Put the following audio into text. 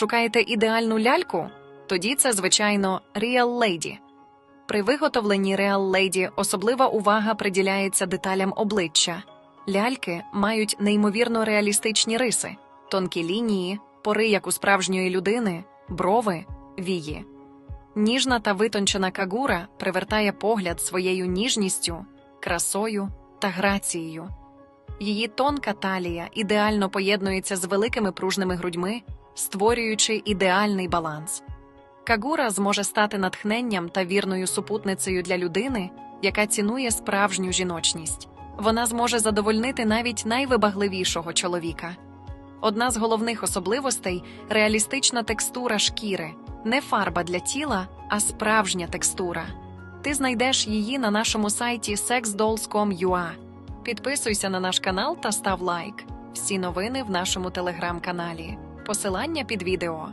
Шукаєте ідеальну ляльку? Тоді це, звичайно, Real Lady. При виготовленні Real Lady особлива увага приділяється деталям обличчя. Ляльки мають неймовірно реалістичні риси, тонкі лінії, пори як у справжньої людини, брови, вії. Ніжна та витончена кагура привертає погляд своєю ніжністю, красою та грацією. Її тонка талія ідеально поєднується з великими пружними грудьми, створюючи ідеальний баланс. Кагура зможе стати натхненням та вірною супутницею для людини, яка цінує справжню жіночність. Вона зможе задовольнити навіть найвибагливішого чоловіка. Одна з головних особливостей реалістична текстура шкіри, не фарба для тіла, а справжня текстура. Ти знайдеш її на нашому сайті sexdolls.com.ua. Підписуйся на наш канал та став лайк. Всі новини в нашому телеграм-каналі. Посилання під відео.